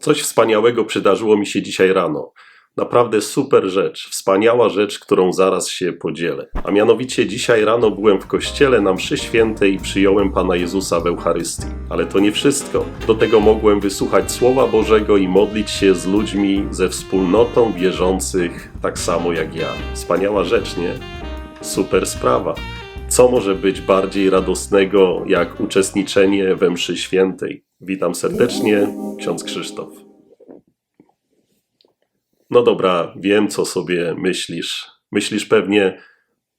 Coś wspaniałego przydarzyło mi się dzisiaj rano. Naprawdę super rzecz, wspaniała rzecz, którą zaraz się podzielę. A mianowicie dzisiaj rano byłem w kościele na mszy świętej i przyjąłem Pana Jezusa w Eucharystii. Ale to nie wszystko. Do tego mogłem wysłuchać Słowa Bożego i modlić się z ludźmi ze wspólnotą wierzących tak samo jak ja. Wspaniała rzecz, nie? Super sprawa. Co może być bardziej radosnego jak uczestniczenie we mszy świętej? Witam serdecznie, ksiądz Krzysztof. No dobra, wiem co sobie myślisz. Myślisz pewnie,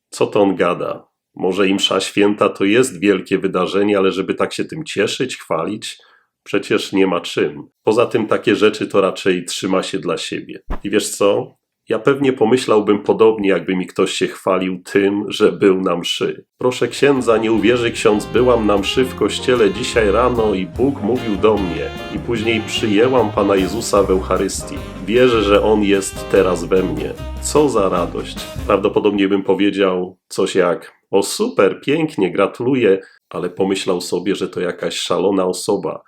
co to on gada. Może i msza święta to jest wielkie wydarzenie, ale żeby tak się tym cieszyć, chwalić, przecież nie ma czym. Poza tym takie rzeczy to raczej trzyma się dla siebie. I wiesz co? Ja pewnie pomyślałbym podobnie, jakby mi ktoś się chwalił tym, że był na mszy. Proszę księdza, nie uwierzy ksiądz, byłam na mszy w kościele dzisiaj rano i Bóg mówił do mnie. I później przyjęłam Pana Jezusa w Eucharystii. Wierzę, że On jest teraz we mnie. Co za radość. Prawdopodobnie bym powiedział coś jak: O super, pięknie, gratuluję, ale pomyślał sobie, że to jakaś szalona osoba.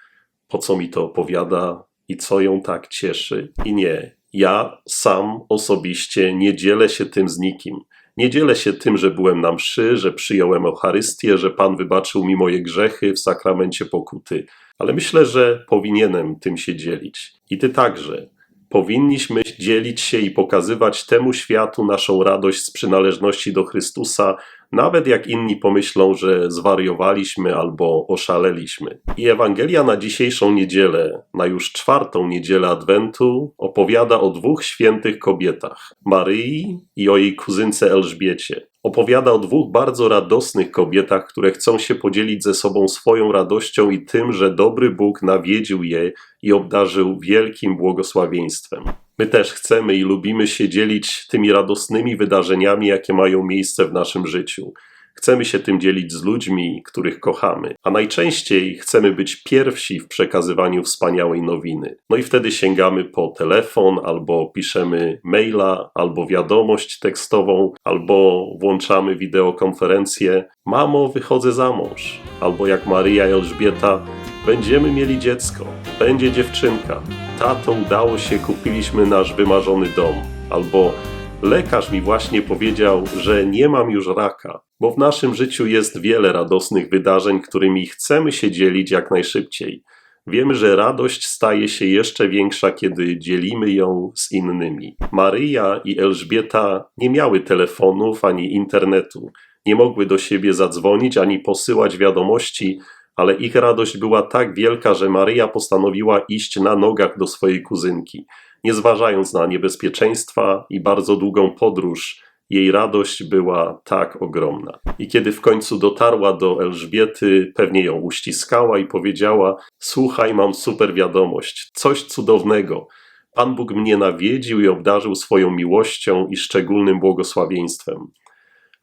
Po co mi to opowiada i co ją tak cieszy? I nie, ja sam osobiście nie dzielę się tym z nikim. Nie dzielę się tym, że byłem na mszy, że przyjąłem Eucharystię, że Pan wybaczył mi moje grzechy w sakramencie pokuty, ale myślę, że powinienem tym się dzielić. I ty także. Powinniśmy dzielić się i pokazywać temu światu naszą radość z przynależności do Chrystusa, nawet jak inni pomyślą, że zwariowaliśmy albo oszaleliśmy. I Ewangelia na dzisiejszą niedzielę, na już czwartą niedzielę Adwentu, opowiada o dwóch świętych kobietach Maryi i o jej kuzynce Elżbiecie. Opowiada o dwóch bardzo radosnych kobietach, które chcą się podzielić ze sobą swoją radością i tym, że dobry Bóg nawiedził je i obdarzył wielkim błogosławieństwem. My też chcemy i lubimy się dzielić tymi radosnymi wydarzeniami, jakie mają miejsce w naszym życiu. Chcemy się tym dzielić z ludźmi, których kochamy, a najczęściej chcemy być pierwsi w przekazywaniu wspaniałej nowiny. No i wtedy sięgamy po telefon, albo piszemy maila, albo wiadomość tekstową, albo włączamy wideokonferencję. Mamo, wychodzę za mąż. Albo jak Maryja i Elżbieta, będziemy mieli dziecko, będzie dziewczynka. Tato, udało się, kupiliśmy nasz wymarzony dom. Albo Lekarz mi właśnie powiedział, że nie mam już raka, bo w naszym życiu jest wiele radosnych wydarzeń, którymi chcemy się dzielić jak najszybciej. Wiemy, że radość staje się jeszcze większa, kiedy dzielimy ją z innymi. Maryja i Elżbieta nie miały telefonów ani internetu, nie mogły do siebie zadzwonić ani posyłać wiadomości, ale ich radość była tak wielka, że Maryja postanowiła iść na nogach do swojej kuzynki. Nie zważając na niebezpieczeństwa i bardzo długą podróż, jej radość była tak ogromna. I kiedy w końcu dotarła do Elżbiety, pewnie ją uściskała i powiedziała: Słuchaj, mam super wiadomość, coś cudownego. Pan Bóg mnie nawiedził i obdarzył swoją miłością i szczególnym błogosławieństwem.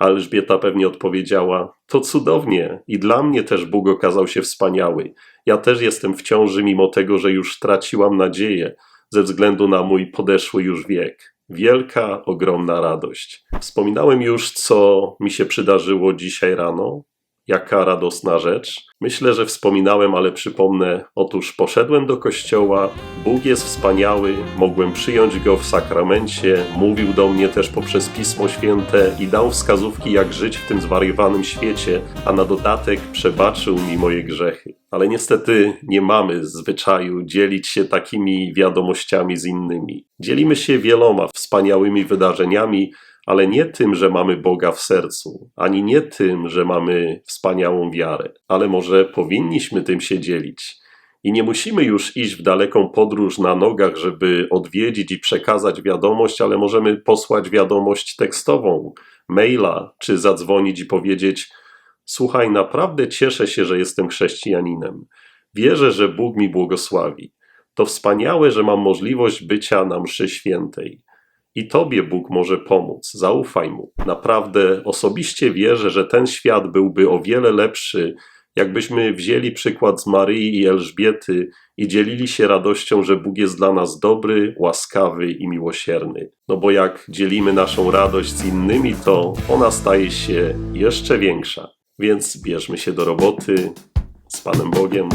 Elżbieta pewnie odpowiedziała: To cudownie, i dla mnie też Bóg okazał się wspaniały. Ja też jestem w ciąży, mimo tego, że już traciłam nadzieję ze względu na mój podeszły już wiek. Wielka, ogromna radość. Wspominałem już, co mi się przydarzyło dzisiaj rano. Jaka radosna rzecz. Myślę, że wspominałem, ale przypomnę. Otóż poszedłem do kościoła, Bóg jest wspaniały, mogłem przyjąć go w sakramencie, mówił do mnie też poprzez Pismo Święte i dał wskazówki, jak żyć w tym zwariowanym świecie, a na dodatek przebaczył mi moje grzechy. Ale niestety nie mamy zwyczaju dzielić się takimi wiadomościami z innymi. Dzielimy się wieloma wspaniałymi wydarzeniami, ale nie tym, że mamy Boga w sercu, ani nie tym, że mamy wspaniałą wiarę, ale może powinniśmy tym się dzielić. I nie musimy już iść w daleką podróż na nogach, żeby odwiedzić i przekazać wiadomość, ale możemy posłać wiadomość tekstową, maila, czy zadzwonić i powiedzieć: Słuchaj, naprawdę cieszę się, że jestem chrześcijaninem. Wierzę, że Bóg mi błogosławi. To wspaniałe, że mam możliwość bycia na mszy świętej. I Tobie Bóg może pomóc, zaufaj Mu. Naprawdę osobiście wierzę, że ten świat byłby o wiele lepszy, jakbyśmy wzięli przykład z Maryi i Elżbiety i dzielili się radością, że Bóg jest dla nas dobry, łaskawy i miłosierny. No bo jak dzielimy naszą radość z innymi, to ona staje się jeszcze większa. Więc bierzmy się do roboty z Panem Bogiem.